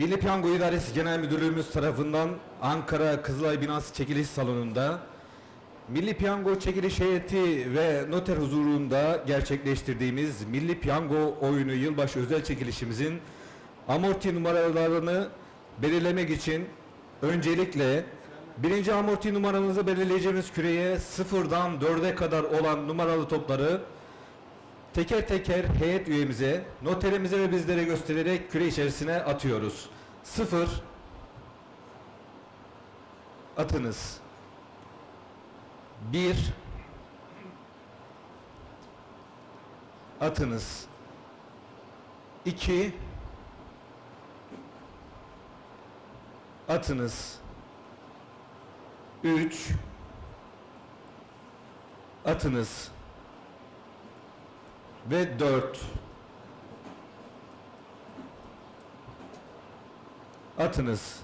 Milli Piyango İdaresi Genel Müdürlüğümüz tarafından Ankara Kızılay Binası çekiliş salonunda Milli Piyango çekiliş heyeti ve noter huzurunda gerçekleştirdiğimiz Milli Piyango oyunu yılbaşı özel çekilişimizin amorti numaralarını belirlemek için öncelikle birinci amorti numaramızı belirleyeceğimiz küreye sıfırdan dörde kadar olan numaralı topları Teker teker heyet üyemize, noterimize ve bizlere göstererek küre içerisine atıyoruz. Sıfır. Atınız. Bir. Atınız. İki. Atınız. Üç. Atınız ve 4 atınız.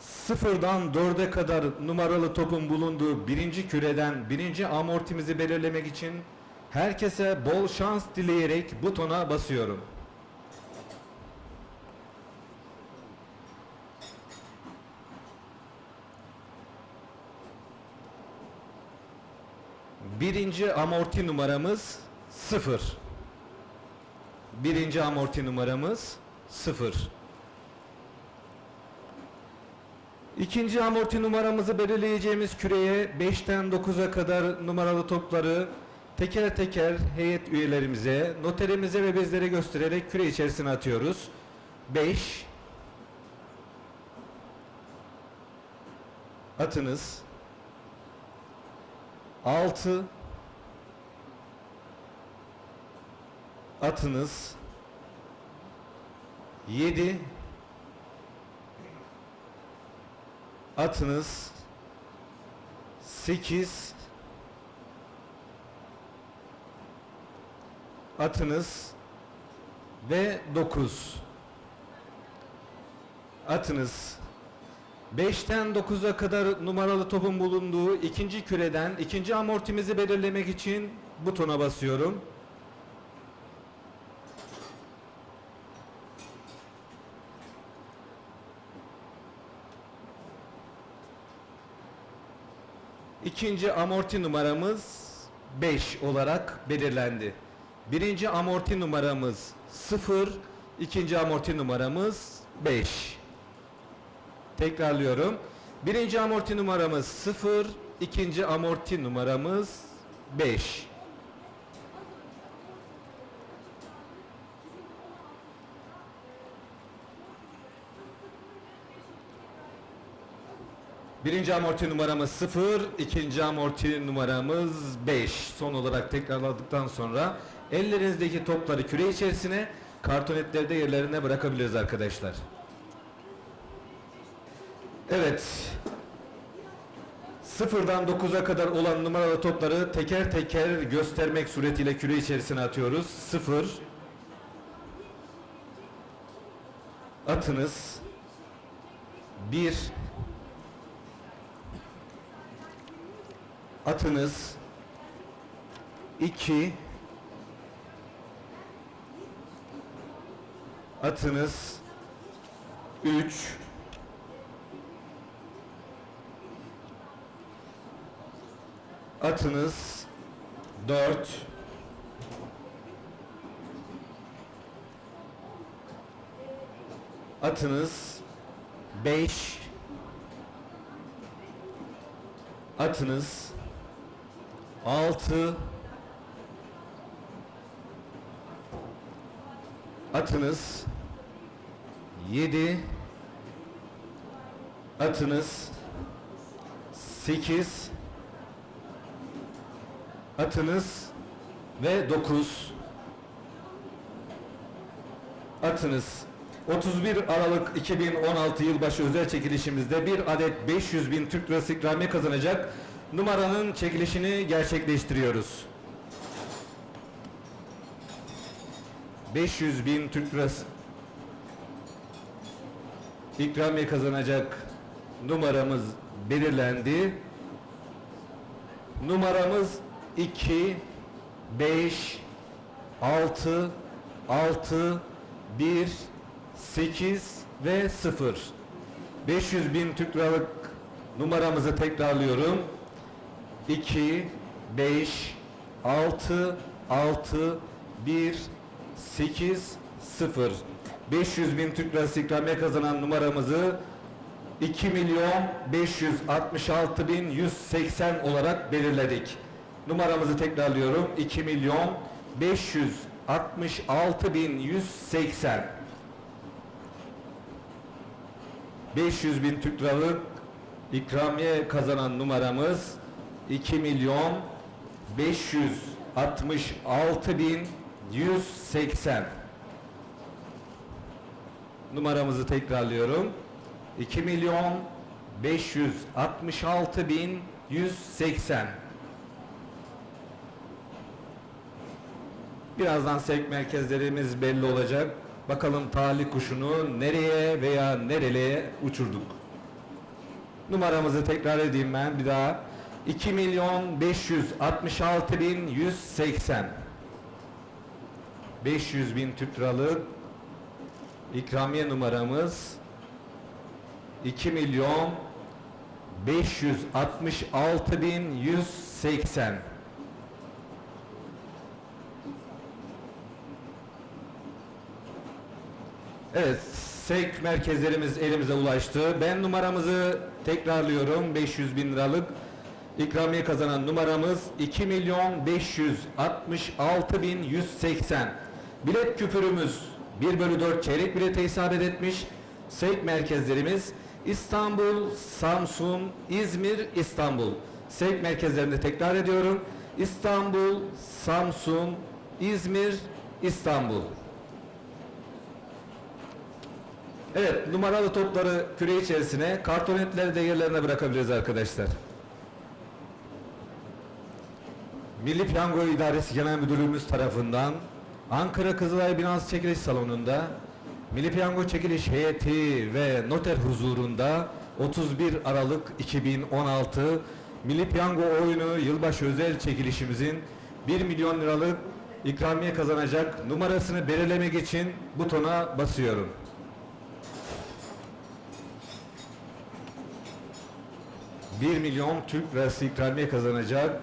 Sıfırdan dörde kadar numaralı topun bulunduğu birinci küreden birinci amortimizi belirlemek için herkese bol şans dileyerek butona basıyorum. Birinci amorti numaramız sıfır. Birinci amorti numaramız sıfır. İkinci amorti numaramızı belirleyeceğimiz küreye 5'ten 9'a kadar numaralı topları teker teker heyet üyelerimize, noterimize ve bizlere göstererek küre içerisine atıyoruz. 5 Atınız. 6 atınız. 7 atınız. 8 atınız. Ve 9 atınız. 5'ten 9'a kadar numaralı topun bulunduğu ikinci küreden ikinci amortimizi belirlemek için butona basıyorum. İkinci amorti numaramız 5 olarak belirlendi. Birinci amorti numaramız 0, ikinci amorti numaramız 5. Tekrarlıyorum. Birinci amorti numaramız 0, ikinci amorti numaramız 5. Birinci amorti numaramız 0, ikinci amorti numaramız 5. Son olarak tekrarladıktan sonra ellerinizdeki topları küre içerisine kartonetlerde yerlerine bırakabiliriz arkadaşlar. Evet. Sıfırdan 9'a kadar olan numaralı topları teker teker göstermek suretiyle küre içerisine atıyoruz. Sıfır. Atınız. Bir. Atınız. iki. Atınız. Üç. Atınız 4 Atınız 5 Atınız 6 Atınız. 7 Atınız. 8 Atınız. Ve 9 Atınız. 31 Aralık 2016 yılbaşı özel çekilişimizde bir adet 500 bin Türk lirası ikramiye kazanacak numaranın çekilişini gerçekleştiriyoruz. 500 bin Türk lirası ikramiye kazanacak numaramız belirlendi. Numaramız 2 5 6 6 1 8 ve 0. 500 bin Türk liralık numaramızı tekrarlıyorum. 2, 5, 6, 6, 1, 8, 0. 500 bin Türk lirası ikramiye kazanan numaramızı 2 milyon 566 bin 180 olarak belirledik. Numaramızı tekrarlıyorum. 2 milyon 566 bin 180. 500 bin Türk liralık ikramiye kazanan numaramız 2 milyon 566 bin 180. Numaramızı tekrarlıyorum. 2 milyon 566 bin 180. Birazdan sevk merkezlerimiz belli olacak. Bakalım talih kuşunu nereye veya nereleye uçurduk. Numaramızı tekrar edeyim ben bir daha. 2 milyon 566 bin 180. 500 bin Türk liralık ikramiye numaramız 2 milyon 566 bin 180. Evet, sevk merkezlerimiz elimize ulaştı. Ben numaramızı tekrarlıyorum. 500 bin liralık ikramiye kazanan numaramız 2 milyon 566 bin 180. Bilet küpürümüz 1 bölü 4 çeyrek bilete isabet etmiş. Sevk merkezlerimiz İstanbul, Samsun, İzmir, İstanbul. Sevk merkezlerinde tekrar ediyorum. İstanbul, Samsun, İzmir, İstanbul. Evet, numaralı topları küre içerisine, kartonetleri de yerlerine bırakabiliriz arkadaşlar. Milli Piyango İdaresi Genel Müdürlüğümüz tarafından Ankara Kızılay Binası Çekiliş Salonu'nda Milli Piyango Çekiliş Heyeti ve noter huzurunda 31 Aralık 2016 Milli Piyango oyunu yılbaşı özel çekilişimizin 1 milyon liralık ikramiye kazanacak numarasını belirlemek için butona basıyorum. Bir milyon Türk lirası ikramiye kazanacak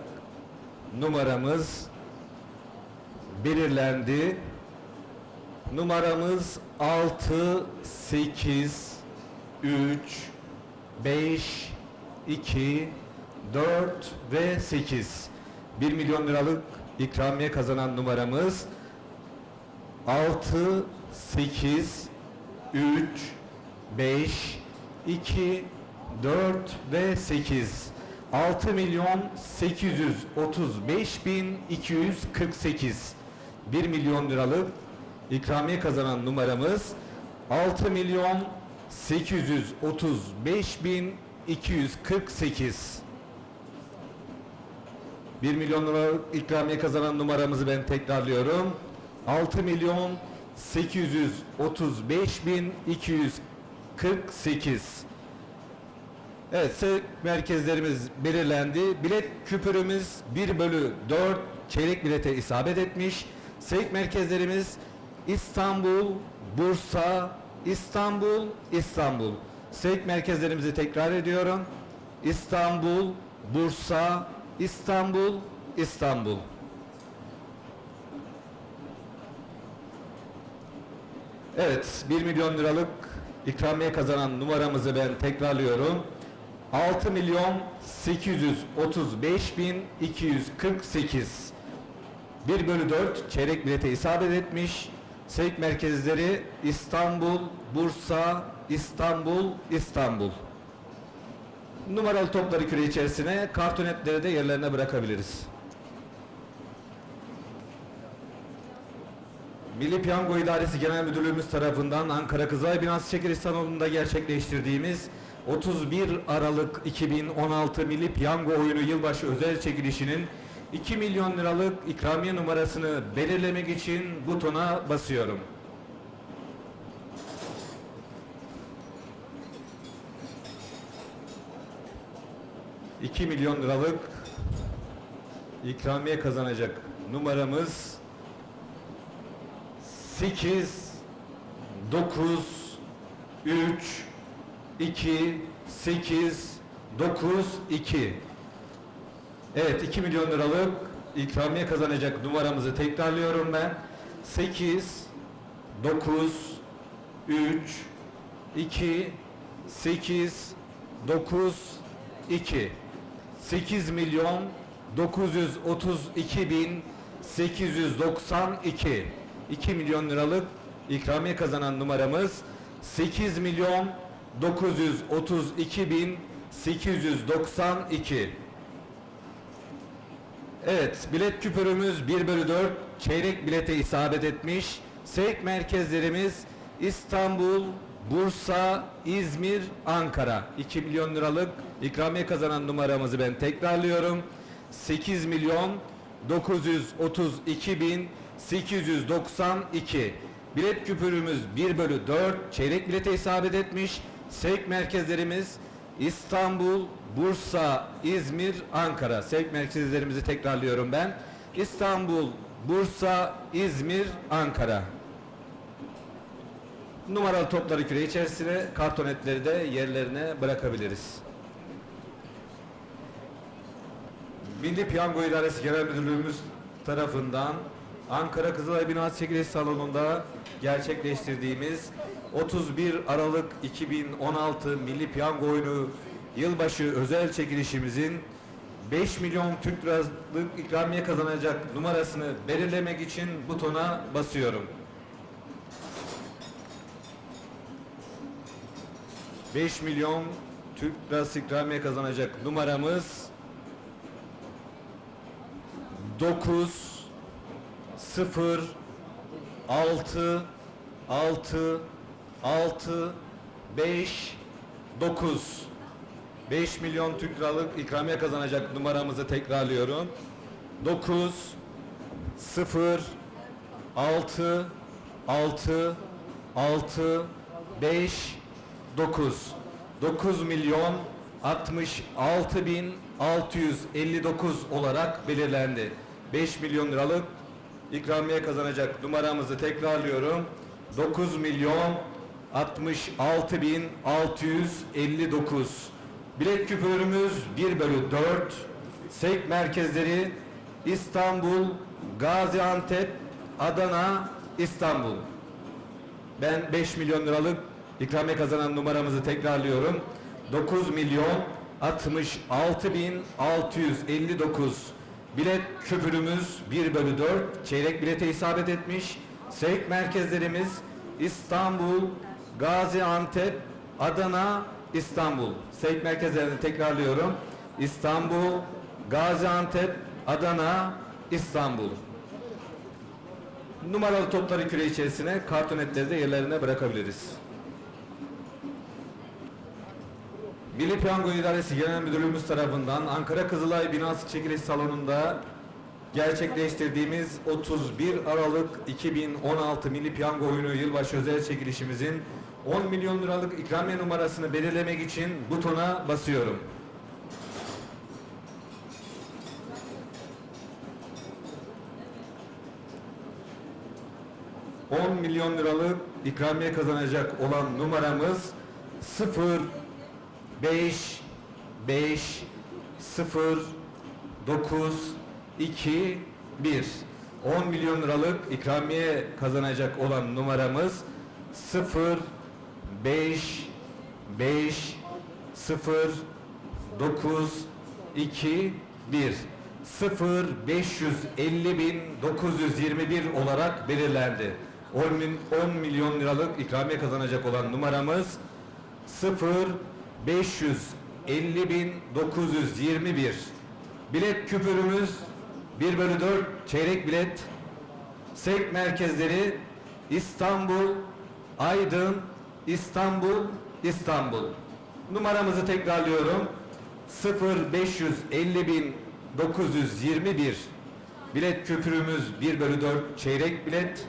numaramız belirlendi. Numaramız 6, 8, 3, 5, 2, 4 ve 8. 1 milyon liralık ikramiye kazanan numaramız 6, 8, 3, 5, 2, 4 ve 8. 6 milyon 835 bin 248. 1 milyon liralık ikramiye kazanan numaramız 6 milyon 835 bin 248. 1 milyon liralık ikramiye kazanan numaramızı ben tekrarlıyorum. 6 milyon 835 bin 248. Evet, sevk merkezlerimiz belirlendi. Bilet küpürümüz 1 bölü 4 çeyrek bilete isabet etmiş. Sevk merkezlerimiz İstanbul, Bursa, İstanbul, İstanbul. Sevk merkezlerimizi tekrar ediyorum. İstanbul, Bursa, İstanbul, İstanbul. Evet, 1 milyon liralık ikramiye kazanan numaramızı ben tekrarlıyorum. 6 milyon 835 bin 248. 1 bölü 4 çeyrek bilete isabet etmiş. Sevk merkezleri İstanbul, Bursa, İstanbul, İstanbul. Numaralı topları küre içerisine, kartonetleri de yerlerine bırakabiliriz. Milli Piyango İdaresi Genel Müdürlüğümüz tarafından Ankara Kızılay Binası Çekiliş Salonu'nda gerçekleştirdiğimiz 31 Aralık 2016 Milli Piyango Oyunu Yılbaşı Özel Çekilişi'nin 2 milyon liralık ikramiye numarasını belirlemek için butona basıyorum. ...2 milyon liralık ikramiye kazanacak numaramız 8 9 3 2 8 9 2 Evet 2 milyon liralık ikramiye kazanacak numaramızı tekrarlıyorum ben. 8 9 3 2 8 9 2 8 milyon 932 bin 892 2 milyon liralık ikramiye kazanan numaramız 8 milyon 932 bin 892 Evet, bilet küpürümüz 1 bölü 4 çeyrek bilete isabet etmiş. Sevk merkezlerimiz İstanbul, Bursa, İzmir, Ankara. 2 milyon liralık ikramiye kazanan numaramızı ben tekrarlıyorum. 8 milyon 932 bin 892. Bilet küpürümüz 1 bölü 4 çeyrek bilete isabet etmiş. Sevk merkezlerimiz İstanbul, Bursa, İzmir, Ankara. Sevk merkezlerimizi tekrarlıyorum ben. İstanbul, Bursa, İzmir, Ankara. Numaralı topları küre içerisine, kartonetleri de yerlerine bırakabiliriz. Milli Piyango İdaresi Genel Müdürlüğümüz tarafından Ankara Kızılay Binası Çekiliş Salonu'nda gerçekleştirdiğimiz 31 Aralık 2016 Milli Piyango Oyunu yılbaşı özel çekilişimizin 5 milyon Türk liralık ikramiye kazanacak numarasını belirlemek için butona basıyorum. 5 milyon Türk lirası ikramiye kazanacak numaramız 9 0 6 6 6 5 9 5 milyon Türk liralık ikramiye kazanacak numaramızı tekrarlıyorum. 9 0 6 6 6 5 9 9 milyon 66 bin 659 olarak belirlendi. 5 milyon liralık ikramiye kazanacak numaramızı tekrarlıyorum. 9 milyon 66 bin 659. Bilet küpürümüz 1 bölü 4. Sevk merkezleri İstanbul, Gaziantep, Adana, İstanbul. Ben 5 milyon liralık ikramiye kazanan numaramızı tekrarlıyorum. 9 milyon 66 bin 659. Bilet küpürümüz 1 bölü 4. Çeyrek bilete isabet etmiş. Sevk merkezlerimiz İstanbul, Gaziantep, Adana, İstanbul. Sevk merkezlerini tekrarlıyorum. İstanbul, Gaziantep, Adana, İstanbul. Numaralı topları küre içerisine kartonetleri de yerlerine bırakabiliriz. Milli Piyango İdaresi Genel Müdürlüğümüz tarafından Ankara Kızılay Binası Çekiliş Salonu'nda gerçekleştirdiğimiz 31 Aralık 2016 Milli Piyango Oyunu Yılbaşı Özel Çekilişimizin 10 milyon liralık ikramiye numarasını belirlemek için butona basıyorum. ...10 milyon liralık ikramiye kazanacak olan numaramız 0 5 5 0 9 2 1 10 milyon liralık ikramiye kazanacak olan numaramız 0 5 5 0 9 2 1 0 550 bin 921 olarak belirlendi. 10, min- 10 milyon liralık ikramiye kazanacak olan numaramız 0 550 bin 921 bilet küpürümüz 1 bölü 4 çeyrek bilet. Sevk merkezleri İstanbul Aydın İstanbul İstanbul. Numaramızı tekrarlıyorum. 0 550 bin 921 bilet küpürümüz 1 bölü 4 çeyrek bilet.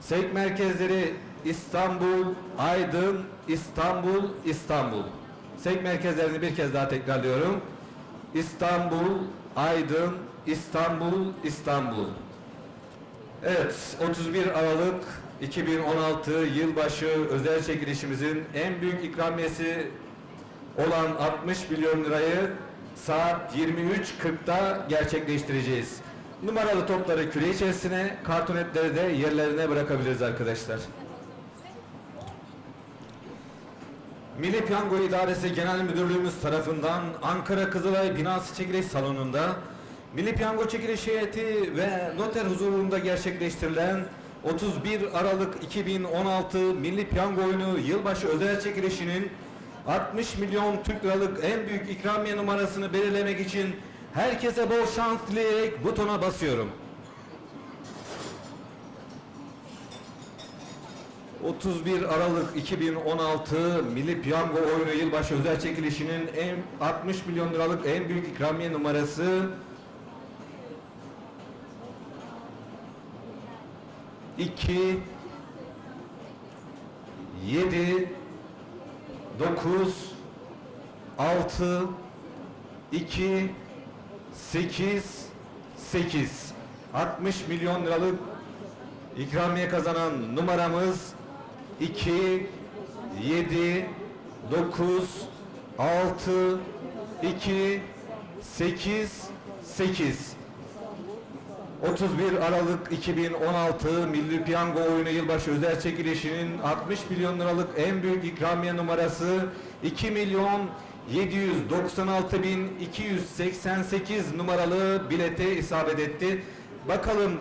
Sevk merkezleri İstanbul, Aydın, İstanbul, İstanbul. Sevk merkezlerini bir kez daha tekrarlıyorum. İstanbul, Aydın, İstanbul, İstanbul. Evet, 31 Aralık 2016 yılbaşı özel çekilişimizin en büyük ikramiyesi olan 60 milyon lirayı saat 23.40'da gerçekleştireceğiz. Numaralı topları küre içerisine, kartonetleri de yerlerine bırakabiliriz arkadaşlar. Milli Piyango İdaresi Genel Müdürlüğümüz tarafından Ankara Kızılay Binası Çekiliş Salonu'nda Milli Piyango Çekiliş Heyeti ve noter huzurunda gerçekleştirilen 31 Aralık 2016 Milli Piyango Oyunu Yılbaşı Özel Çekilişi'nin 60 milyon Türk liralık en büyük ikramiye numarasını belirlemek için herkese bol şans dileyerek butona basıyorum. 31 Aralık 2016 Milli Piyango Oyunu Yılbaşı Özel Çekilişi'nin en 60 milyon liralık en büyük ikramiye numarası 2 7 9 6 2 8 8 60 milyon liralık İkramiye kazanan numaramız 2 7 9 6 2 8 8 31 Aralık 2016 Milli Piyango Oyunu Yılbaşı Özel Çekilişi'nin 60 milyon liralık en büyük ikramiye numarası 2 milyon 796 bin 288 numaralı bilete isabet etti. Bakalım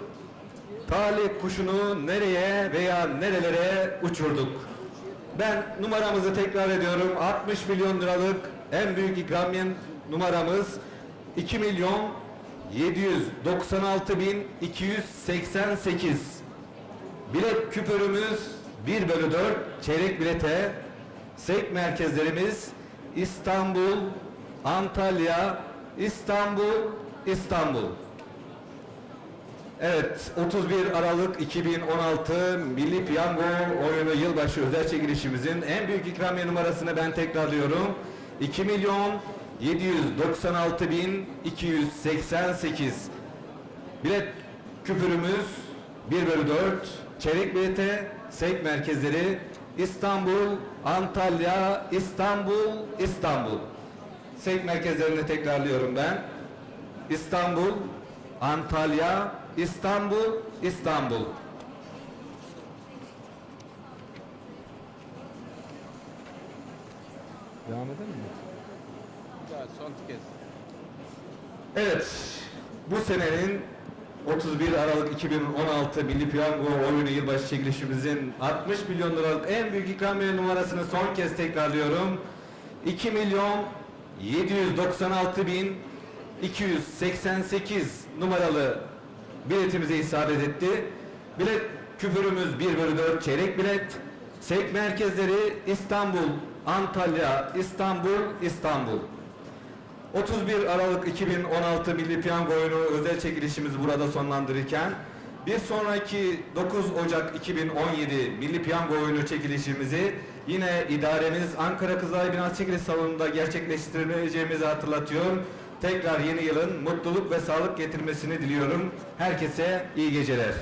talih kuşunu nereye veya nerelere uçurduk. Ben numaramızı tekrar ediyorum. 60 milyon liralık en büyük ikramiye numaramız 2 milyon 796 bin 288. Bilet küpürümüz 1 bölü 4 çeyrek bilete. Sevk merkezlerimiz İstanbul, Antalya, İstanbul, İstanbul. Evet, 31 Aralık 2016 Milli Piyango Oyunu Yılbaşı özel çekilişimizin en büyük ikramiye numarasını ben tekrarlıyorum. 2 milyon 796 bin 288. Bilet küpürümüz 1 bölü 4. Çeyrek bilete sevk merkezleri İstanbul, Antalya, İstanbul, İstanbul. Sevk merkezlerini tekrarlıyorum ben. İstanbul, Antalya, İstanbul, İstanbul. Devam edelim mi? Kez. Evet, bu senenin 31 Aralık 2016 Milli Piyango Oyunu Yılbaşı çekilişimizin 60 milyon liralık en büyük ikramiye numarasını son kez tekrarlıyorum. 2 milyon 796 bin 288 numaralı biletimize isabet etti. Bilet küpürümüz 1 bölü 4 çeyrek bilet. Sevk merkezleri İstanbul, Antalya, İstanbul, İstanbul. 31 Aralık 2016 Milli Piyango Oyunu özel çekilişimizi burada sonlandırırken bir sonraki 9 Ocak 2017 Milli Piyango Oyunu çekilişimizi yine idaremiz Ankara Kızılay Binası Çekiliş Salonu'nda gerçekleştireceğimizi hatırlatıyor. Tekrar yeni yılın mutluluk ve sağlık getirmesini diliyorum. Herkese iyi geceler.